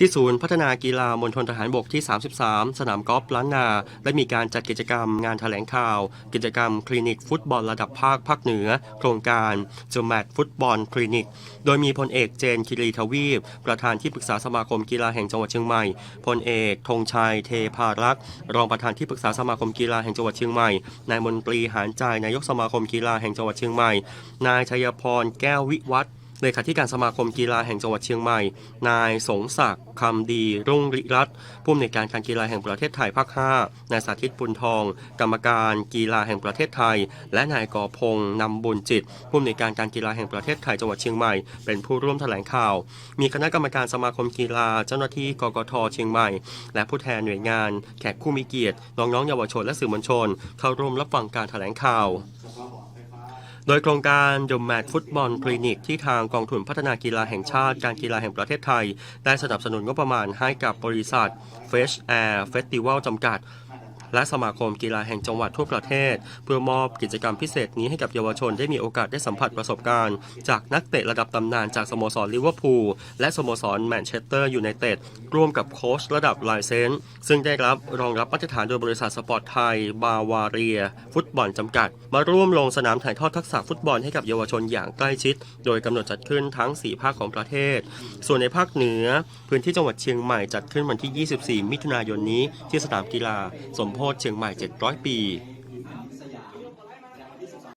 ที่ศูนย์พัฒนากีฬามณฑลทหารบกที่ 33 สนามกอล์ฟล้านนา ได้มีการจัดกิจกรรมงานแถลงข่าว กิจกรรมคลินิกฟุตบอลระดับภาคภาคเหนือ โครงการจูแมตฟุตบอลคลินิก โดยมีพลเอกเจนคิรีทวีป ประธานที่ปรึกษาสมาคมกีฬาแห่งจังหวัดเชียงใหม่พลเอกธงชัยเทพารักษ์รองประธานที่ปรึกษาสมาคมกีฬาแห่งจังหวัดเชียงใหม่นายมนตรีหานใจนายกสมาคมกีฬาแห่งจังหวัดเชียงใหม่นายชัยพรแก้ววิวัฒน์ เลขาธิการสมาคมกีฬาแห่งจังหวัดเชียงใหม่ นายสงศักดิ์คำดีรุ่งริรัตน์ผู้อำนวยการการกีฬาแห่งประเทศไทยภาค 5 นายสาธิตปุณทอง กรรมการกีฬาแห่งประเทศไทย และนายกอพงศ์นำบุญจิต ผู้อำนวยการการกีฬาแห่งประเทศไทยจังหวัดเชียงใหม่ เป็นผู้ร่วมแถลงข่าว มีคณะกรรมการสมาคมกีฬาเจ้าหน้าที่กกทเชียงใหม่ และผู้แทนหน่วยงาน แขกผู้มีเกียรติน้องๆเยาวชนและสื่อมวลชน เข้าร่วมรับฟังการแถลงข่าว โดยโครงการ The Mad Football Clinic ที่ทางกองทุนพัฒนากีฬาแห่งชาติการกีฬาแห่งประเทศไทย ได้สนับสนุนงบประมาณให้กับบริษัท Fresh Air Festival จำกัด และสมาคมกีฬาแห่งจังหวัดทั่วประเทศ เพื่อมอบกิจกรรมพิเศษนี้ให้กับเยาวชนได้มีโอกาสได้สัมผัสประสบการณ์ จากนักเตะระดับตำนานจากสโมสรลิเวอร์พูลและสโมสรแมนเชสเตอร์ยูไนเต็ดร่วมกับโค้ชระดับไลเซนส์ซึ่งได้รับรองรับมาตรฐานโดยบริษัทสปอร์ตไทย บาวาเรีย ฟุตบอลจำกัด มาร่วมลงสนามถ่ายทอดทักษะฟุตบอลให้กับเยาวชนอย่างใกล้ชิด โดยกำหนดจัดขึ้นทั้ง 4 ภาคของประเทศ ส่วนในภาคเหนือ พื้นที่จังหวัดเชียงใหม่จัดขึ้นวันที่ 24 มิถุนายนนี้ที่สนามกีฬาสมโพธิเชียงใหม่ 700 ปี